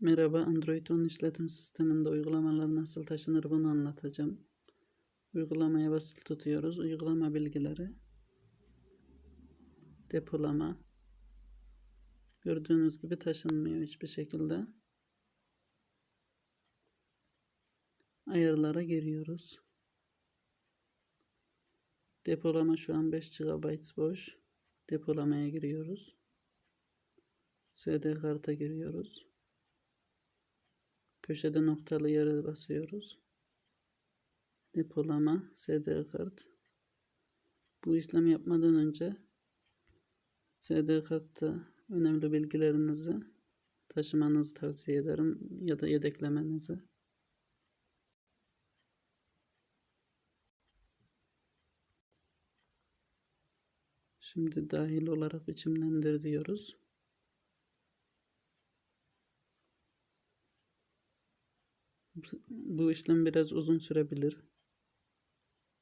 Merhaba, Android 10 işletim sisteminde uygulamalar nasıl taşınır bunu anlatacağım. Uygulamaya basılı tutuyoruz. Uygulama bilgileri. Depolama. Gördüğünüz gibi taşınmıyor hiçbir şekilde. Ayarlara giriyoruz. Depolama şu an 5 GB boş. Depolamaya giriyoruz. SD karta giriyoruz. Köşede noktalı yere basıyoruz. Depolama, SD kart. Bu işlem yapmadan önce SD kartta önemli bilgilerinizi taşımanızı tavsiye ederim ya da yedeklemenizi. Şimdi dahil olarak biçimlendir diyoruz. Bu işlem biraz uzun sürebilir.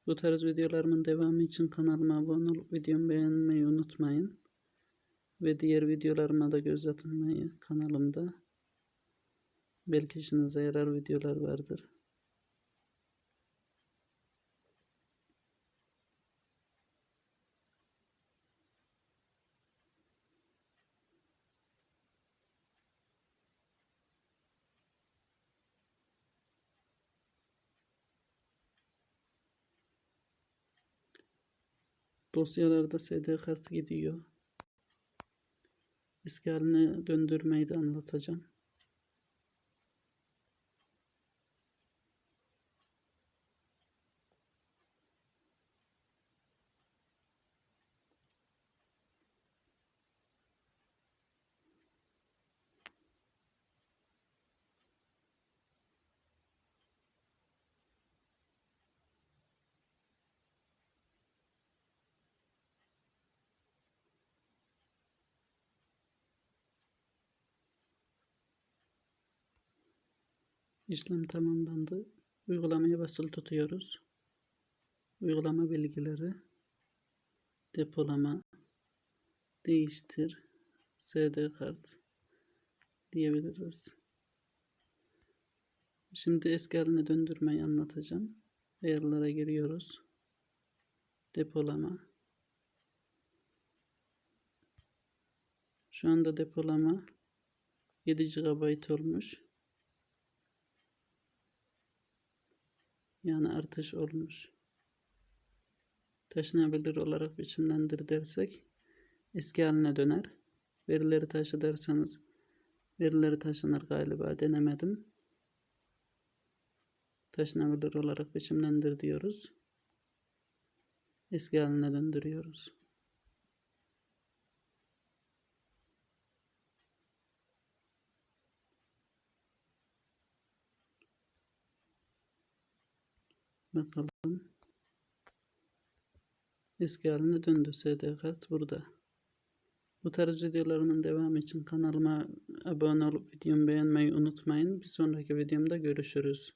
Bu tarz videolarımın devamı için kanalıma abone olup videomu beğenmeyi unutmayın. Ve diğer videolarıma da göz atmayı kanalımda. Belki işinize yarar videolar vardır. Dosyalarda SD kart gidiyor. Eski döndürmeyi de anlatacağım. İşlem tamamlandı. Uygulamaya basılı tutuyoruz. Uygulama bilgileri, depolama, değiştir, SD kart diyebiliriz. Şimdi eski haline döndürmeyi anlatacağım. Ayarlara giriyoruz. Depolama. Şu anda depolama 7 GB olmuş. Yani artış olmuş. Taşınabilir olarak biçimlendir dersek eski haline döner. Verileri taşı derseniz verileri taşınır galiba denemedim. Taşınabilir olarak biçimlendir diyoruz. Eski haline döndürüyoruz. Bakalım. Eski haline döndü SD burada. Bu tarz videolarımın devamı için kanalıma abone olup videomu beğenmeyi unutmayın. Bir sonraki videomda görüşürüz.